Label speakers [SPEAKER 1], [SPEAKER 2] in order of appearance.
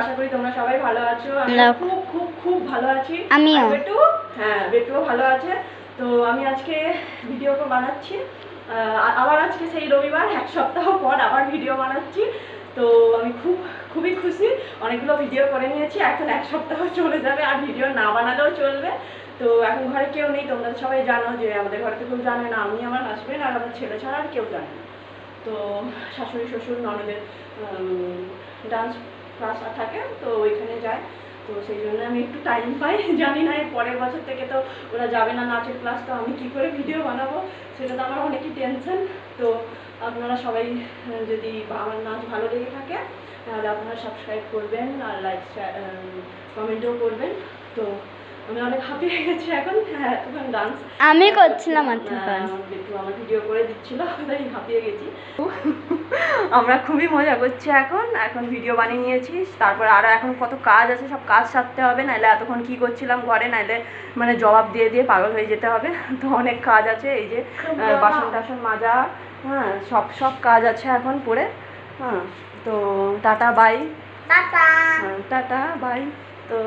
[SPEAKER 1] আশা করি তোমরা সবাই ভালো আছো। আমি খুব খুব খুব ভালো আছি।
[SPEAKER 2] আমিও।
[SPEAKER 1] বেটু? হ্যাঁ বেটুও ভালো আছে। তো আমি আজকে ভিডিও বানাচ্ছি। আবার আজকে সেই রবিবার এক সপ্তাহ পর আবার ভিডিও বানাচ্ছি। তো আমি খুব খুবই খুশি। অনেকগুলো ভিডিও করে নিয়েছি। এখন এক সপ্তাহ চলে যাবে আর ভিডিও না বানালেও চলবে। তো এখন ঘরে কেউ নেই। তোমরা সবাই জানো যে আমাদের ঘরে তো কেউ জানে না। আমি আমার হাজবেন্ড আর আমার ছেলে ছাড়া আর কেউ জানে না। তো শাশুড়ি শ্বশুর ননদের ডান্স ক্লাস থাকে তো ওইখানে যায়। তো সেই জন্য আমি একটু টাইম পাই জানি না এর পরের বছর থেকে তো ওরা যাবে না নাচের ক্লাস তো আমি কি করে ভিডিও বানাবো? সেটা তো আমার অনেকই টেনশন তো আপনারা সবাই যদি আমার নাচ ভালো লেগে থাকে তাহলে আপনারা সাবস্ক্রাইব করবেন আর লাইক কমেন্টও করবেন। তো আমি অনেক হ্যাপি হয়ে গেছি এখন হ্যাঁ এখন ডান্স
[SPEAKER 2] আমি করছিলাম
[SPEAKER 1] একটু আমার ভিডিও করে দিচ্ছিল তাই হাঁপিয়ে গেছি। আমরা খুবই মজা করছি এখন এখন ভিডিও বানিয়ে নিয়েছি তারপর আরও এখন কত কাজ আছে সব কাজ সারতে হবে নাহলে এতক্ষণ কী করছিলাম ঘরে নাহলে মানে জবাব দিয়ে দিয়ে পাগল হয়ে যেতে হবে তো অনেক কাজ আছে এই যে বাসন টাসন মাজা হ্যাঁ সব সব কাজ আছে এখন পরে হ্যাঁ তো টাটা বাই
[SPEAKER 2] টাটা।
[SPEAKER 1] হ্যাঁ টাটা বাই তো